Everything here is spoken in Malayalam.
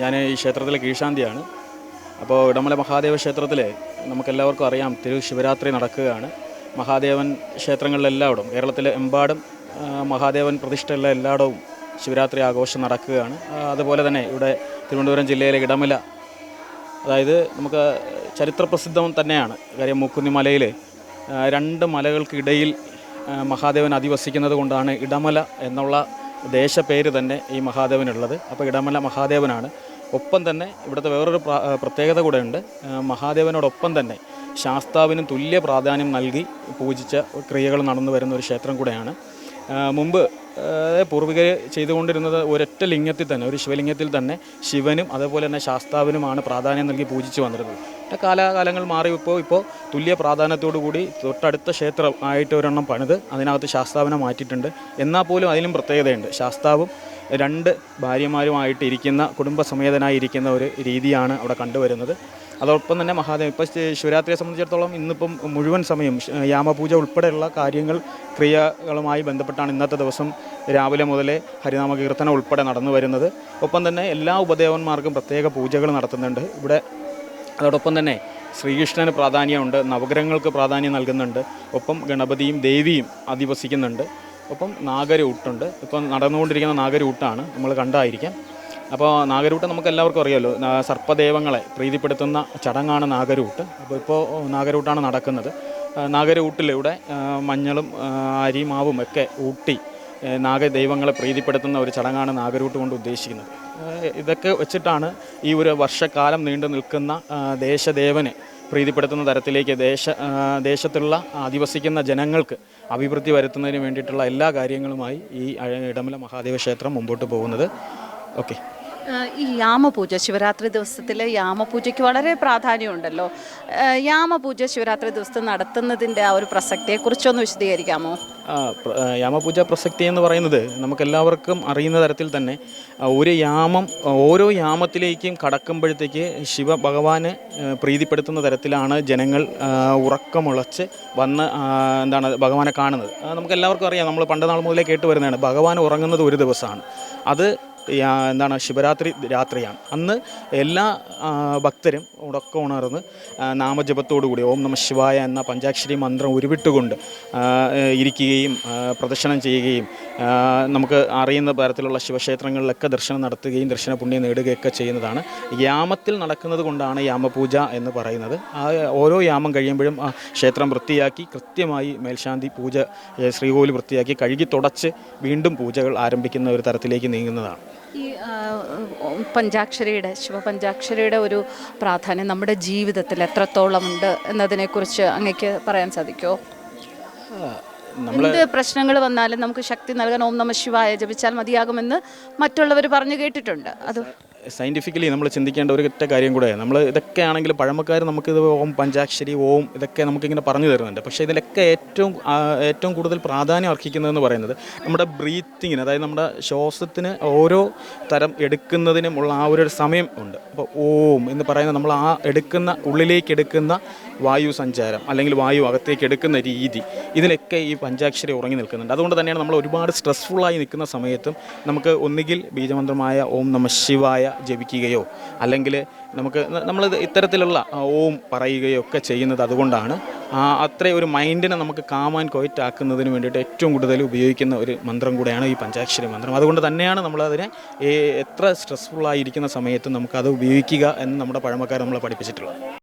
ഞാൻ ഈ ക്ഷേത്രത്തിലെ കീഴ്ശാന്തിയാണ്. അപ്പോൾ ഇടമല മഹാദേവ ക്ഷേത്രത്തിൽ നമുക്കെല്ലാവർക്കും അറിയാം തിരു ശിവരാത്രി നടക്കുകയാണ്. മഹാദേവൻ ക്ഷേത്രങ്ങളിലെല്ലായിടും കേരളത്തിലെ എമ്പാടും മഹാദേവൻ പ്രതിഷ്ഠയുള്ള എല്ലായിടവും ശിവരാത്രി ആഘോഷം നടക്കുകയാണ്. അതുപോലെ തന്നെ ഇവിടെ തിരുവനന്തപുരം ജില്ലയിലെ ഇടമല അതായത് നമുക്ക് ചരിത്രപ്രസിദ്ധം തന്നെയാണ്. കാര്യം മൂക്കുന്നി മലയിൽ രണ്ട് മലകൾക്കിടയിൽ മഹാദേവൻ അധിവസിക്കുന്നത് കൊണ്ടാണ് ഇടമല എന്നുള്ള ദേശപ്പേര് തന്നെ ഈ മഹാദേവനുള്ളത്. അപ്പോൾ ഇടമല മഹാദേവനാണ്. ഒപ്പം തന്നെ ഇവിടുത്തെ വേറൊരു പ്ര- പ്രത്യേകത കൂടെ ഉണ്ട്. മഹാദേവനോടൊപ്പം തന്നെ ശാസ്താവിനും തുല്യ പ്രാധാന്യം നൽകി പൂജിച്ച ക്രിയകൾ നടന്നു വരുന്ന ഒരു ക്ഷേത്രം കൂടെയാണ്. മുമ്പ് പൂർവികർ ചെയ്തുകൊണ്ടിരുന്നത് ഒരൊറ്റ ലിംഗത്തിൽ തന്നെ ഒരു ശിവലിംഗത്തിൽ തന്നെ ശിവനും അതേപോലെ തന്നെ ശാസ്താവിനുമാണ് പ്രാധാന്യം നൽകി പൂജിച്ചു വന്നിരുന്നത്. കാലാകാലങ്ങൾ മാറി ഇപ്പോൾ ഇപ്പോൾ തുല്യ പ്രാധാന്യത്തോടു കൂടി തൊട്ടടുത്ത ക്ഷേത്രം ആയിട്ട് ഒരെണ്ണം പണിത് അതിനകത്ത് ശാസ്താവിനെ മാറ്റിയിട്ടുണ്ട്. എന്നാൽ പോലും അതിലും പ്രത്യേകതയുണ്ട്. ശാസ്താവും രണ്ട് ഭാര്യമാരുമായിട്ട് ഇരിക്കുന്ന കുടുംബസമേതനായി ഇരിക്കുന്ന ഒരു രീതിയാണ് അവിടെ കണ്ടുവരുന്നത്. അതോടൊപ്പം തന്നെ മഹാദേവൻ ഇപ്പോൾ ശിവരാത്രിയെ സംബന്ധിച്ചിടത്തോളം ഇന്നിപ്പം മുഴുവൻ സമയം യാമപൂജ ഉൾപ്പെടെയുള്ള കാര്യങ്ങൾ ക്രിയകളുമായി ബന്ധപ്പെട്ടാണ് ഇന്നത്തെ ദിവസം രാവിലെ മുതലേ ഹരിനാമ കീർത്തനം ഉൾപ്പെടെ നടന്നു വരുന്നത്. ഒപ്പം തന്നെ എല്ലാ ഉപദേവന്മാർക്കും പ്രത്യേക പൂജകൾ നടത്തുന്നുണ്ട്. ഇവിടെ അതോടൊപ്പം തന്നെ ശ്രീകൃഷ്ണന് പ്രാധാന്യമുണ്ട് നവഗ്രഹങ്ങൾക്ക് പ്രാധാന്യം നൽകുന്നുണ്ട്. ഒപ്പം ഗണപതിയും ദേവിയും അധിവസിക്കുന്നുണ്ട്. ഒപ്പം നാഗരൂട്ടുണ്ട്. ഇപ്പം നടന്നുകൊണ്ടിരിക്കുന്ന നാഗരൂട്ടാണ് നമ്മൾ കണ്ടായിരിക്കാം. അപ്പോൾ നാഗരൂട്ട് നമുക്ക് എല്ലാവർക്കും അറിയാമല്ലോ സർപ്പദേവങ്ങളെ പ്രീതിപ്പെടുത്തുന്ന ചടങ്ങാണ് നാഗരൂട്ട്. അപ്പോൾ ഇപ്പോൾ നാഗരൂട്ടാണ് നടക്കുന്നത്. നാഗരൂട്ടിലൂടെ മഞ്ഞളും അരിമാവും ഒക്കെ ഊട്ടി നാഗദൈവങ്ങളെ പ്രീതിപ്പെടുത്തുന്ന ഒരു ചടങ്ങാണ് നാഗരൂട്ട് കൊണ്ട് ഉദ്ദേശിക്കുന്നത്. ഇതൊക്കെ വെച്ചിട്ടാണ് ഈ ഒരു വർഷക്കാലം നീണ്ടു നിൽക്കുന്ന ദേശദേവനെ പ്രീതിപ്പെടുത്തുന്ന തരത്തിലേക്ക് ദേശ ദേശത്തുള്ള അധിവസിക്കുന്ന ജനങ്ങൾക്ക് അഭിവൃദ്ധി വരുത്തുന്നതിന് വേണ്ടിയിട്ടുള്ള എല്ലാ കാര്യങ്ങളുമായി ഈ ഇടമല മഹാദേവ ക്ഷേത്രം മുമ്പോട്ട് പോകുന്നത്. ഓക്കെ. ഈ യാമപൂജ ശിവരാത്രി ദിവസത്തിൽ യാമപൂജയ്ക്ക് വളരെ പ്രാധാന്യമുണ്ടല്ലോ. യാമപൂജ ശിവരാത്രി ദിവസം നടത്തുന്നതിന്റെ ആ ഒരു പ്രസക്തിയെക്കുറിച്ചൊന്ന് വിശദീകരിക്കാമോ? യാമപൂജ പ്രസക്തി എന്ന് പറയുന്നത് നമുക്കെല്ലാവർക്കും അറിയുന്ന തരത്തിൽ തന്നെ ഒരു യാമം ഓരോ യാമത്തിലേക്കും കടക്കുമ്പോഴത്തേക്ക് ശിവ ഭഗവാന് പ്രീതിപ്പെടുത്തുന്ന തരത്തിലാണ് ജനങ്ങൾ ഉറക്കമുളച്ച് വന്ന് എന്താണ് ഭഗവാനെ കാണുന്നത്. നമുക്കെല്ലാവർക്കും അറിയാം. നമ്മൾ പണ്ട് നാൾ മുതലേ കേട്ട് വരുന്നതാണ്. ഭഗവാൻ ഉറങ്ങുന്നത് ഒരു ദിവസമാണ്. അത് എന്താണ് ശിവരാത്രി രാത്രിയാണ്. അന്ന് എല്ലാ ഭക്തരും ഉടക്കം ഉണർന്ന് നാമജപത്തോടുകൂടി ഓം നമ ശിവായ എന്ന പഞ്ചാക്ഷരി മന്ത്രം ഉരുവിട്ടുകൊണ്ട് ഇരിക്കുകയും പ്രദർശനം ചെയ്യുകയും നമുക്ക് അറിയുന്ന തരത്തിലുള്ള ശിവക്ഷേത്രങ്ങളിലൊക്കെ ദർശനം നടത്തുകയും ദർശന പുണ്യം നേടുകയൊക്കെ ചെയ്യുന്നതാണ്. യാമത്തിൽ നടക്കുന്നത് കൊണ്ടാണ് യാമപൂജ എന്ന് പറയുന്നത്. ആ ഓരോ യാമം കഴിയുമ്പോഴും ആ ക്ഷേത്രം വൃത്തിയാക്കി കൃത്യമായി മേൽശാന്തി പൂജ ശ്രീകോവിൽ വൃത്തിയാക്കി കഴുകി തുടച്ച് വീണ്ടും പൂജകൾ ആരംഭിക്കുന്ന ഒരു തരത്തിലേക്ക് നീങ്ങുന്നതാണ്. ഈ പഞ്ചാക്ഷരയുടെ ശിവപഞ്ചാക്ഷരയുടെ ഒരു പ്രാധാന്യം നമ്മുടെ ജീവിതത്തിൽ എത്രത്തോളം ഉണ്ട് എന്നതിനെക്കുറിച്ച് അങ്ങേക്ക് പറയാൻ സാധിക്കുമോ എന്ത് പ്രശ്നങ്ങൾ വന്നാലും നമുക്ക് ശക്തി നൽകാൻ ഓം നമ ശിവായ ജപിച്ചാൽ മതിയാകുമെന്ന് മറ്റുള്ളവർ പറഞ്ഞു കേട്ടിട്ടുണ്ട്. അത് സയന്റിഫിക്കലി നമ്മൾ ചിന്തിക്കേണ്ട ഒരു ഒറ്റ കാര്യം കൂടെ നമ്മൾ ഇതൊക്കെ ആണെങ്കിൽ പഴമക്കാർ നമുക്കിത് ഓം പഞ്ചാക്ഷരി ഓം ഇതൊക്കെ നമുക്കിങ്ങനെ പറഞ്ഞു തരുന്നുണ്ട്. പക്ഷേ ഇതിലൊക്കെ ഏറ്റവും ഏറ്റവും കൂടുതൽ പ്രാധാന്യം അർഹിക്കുന്നതെന്ന് പറയുന്നത് നമ്മുടെ ബ്രീത്തിങ്ങിന് അതായത് നമ്മുടെ ശ്വാസത്തിന് ഓരോ തരം എടുക്കുന്നതിനും ഉള്ള ആ ഒരു സമയം ഉണ്ട്. അപ്പോൾ ഓം എന്ന് പറയുന്നത് നമ്മൾ ആ എടുക്കുന്ന ഉള്ളിലേക്ക് എടുക്കുന്ന വായു സഞ്ചാരം അല്ലെങ്കിൽ വായു അകത്തേക്ക് എടുക്കുന്ന രീതി. ഇതിലൊക്കെ ഈ പഞ്ചാക്ഷരി ഉറങ്ങി നിൽക്കുന്നുണ്ട്. അതുകൊണ്ട് തന്നെയാണ് നമ്മൾ ഒരുപാട് സ്ട്രെസ്ഫുള്ളായി നിൽക്കുന്ന സമയത്തും നമുക്ക് ഒന്നുകിൽ ബീജമന്ത്രമായ ഓം നമ ശിവായ ജപിക്കുകയോ അല്ലെങ്കിൽ നമുക്ക് നമ്മൾ ഇത്തരത്തിലുള്ള ഓം പറയുകയോ ഒക്കെ ചെയ്യുന്നത് അതുകൊണ്ടാണ് ആ അത്ര ഒരു മൈൻഡിനെ നമുക്ക് കാമാൻ ക്വയറ്റ് ആക്കുന്നതിന് വേണ്ടിയിട്ട് ഏറ്റവും കൂടുതൽ ഉപയോഗിക്കുന്ന ഒരു മന്ത്രം കൂടെയാണ് ഈ പഞ്ചാക്ഷരി മന്ത്രം. അതുകൊണ്ട് തന്നെയാണ് നമ്മളതിനെ എത്ര സ്ട്രെസ്ഫുള്ളായിരിക്കുന്ന സമയത്ത് നമുക്കത് ഉപയോഗിക്കുക എന്ന് നമ്മുടെ പഴമക്കാർ നമ്മളെ പഠിപ്പിച്ചിട്ടുള്ളത്.